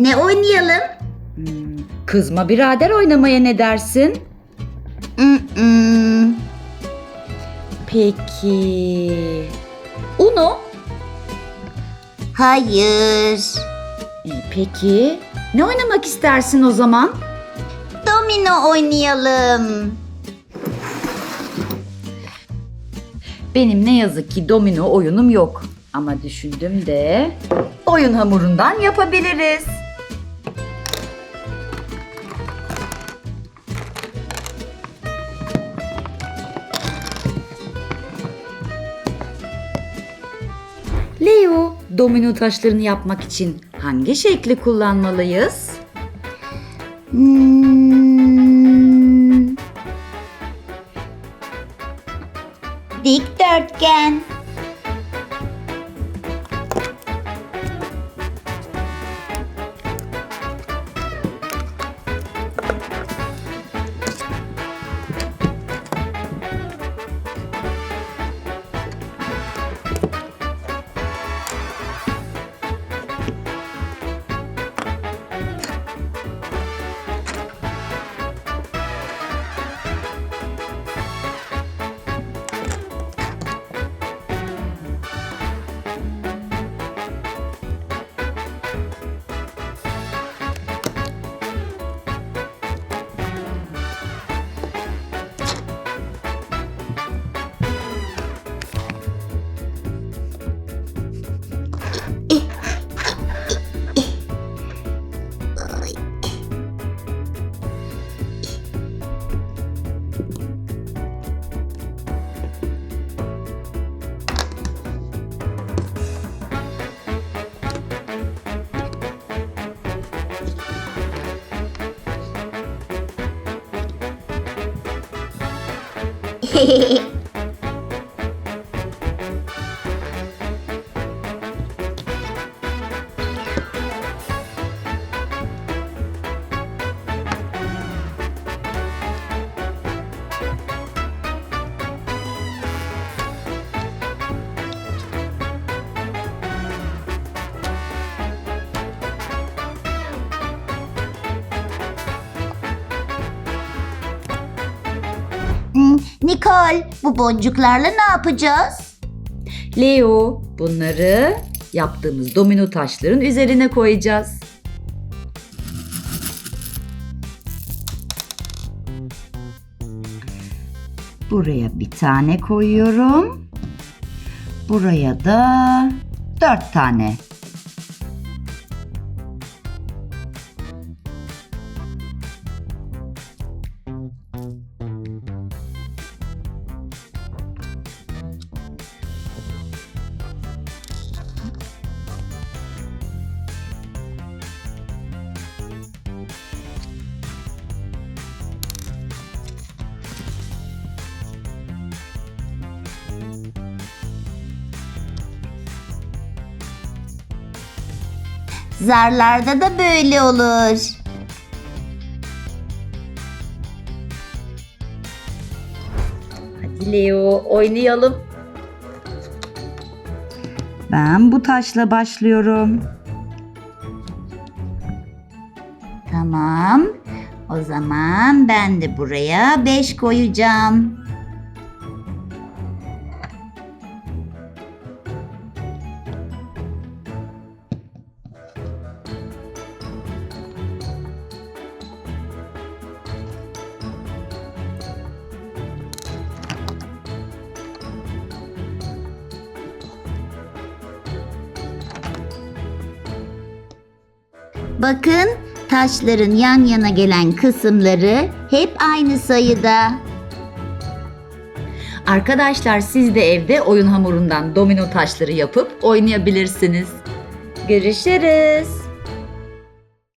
Ne oynayalım? Kızma birader oynamaya ne dersin? Mm-mm. Peki. Uno? Hayır. Peki. Ne oynamak istersin o zaman? Domino oynayalım. Benim ne yazık ki domino oyunum yok. Ama düşündüm de oyun hamurundan yapabiliriz. Domino taşlarını yapmak için hangi şekli kullanmalıyız? Hmm. Dikdörtgen. Hehehehe Nicole, bu boncuklarla ne yapacağız? Leo, bunları yaptığımız domino taşların üzerine koyacağız. Buraya bir tane koyuyorum. Buraya da dört tane. Zarlarda da böyle olur. Hadi Leo oynayalım. Ben bu taşla başlıyorum. Tamam. O zaman ben de buraya 5 koyacağım. Bakın taşların yan yana gelen kısımları hep aynı sayıda. Arkadaşlar siz de evde oyun hamurundan domino taşları yapıp oynayabilirsiniz. Görüşürüz.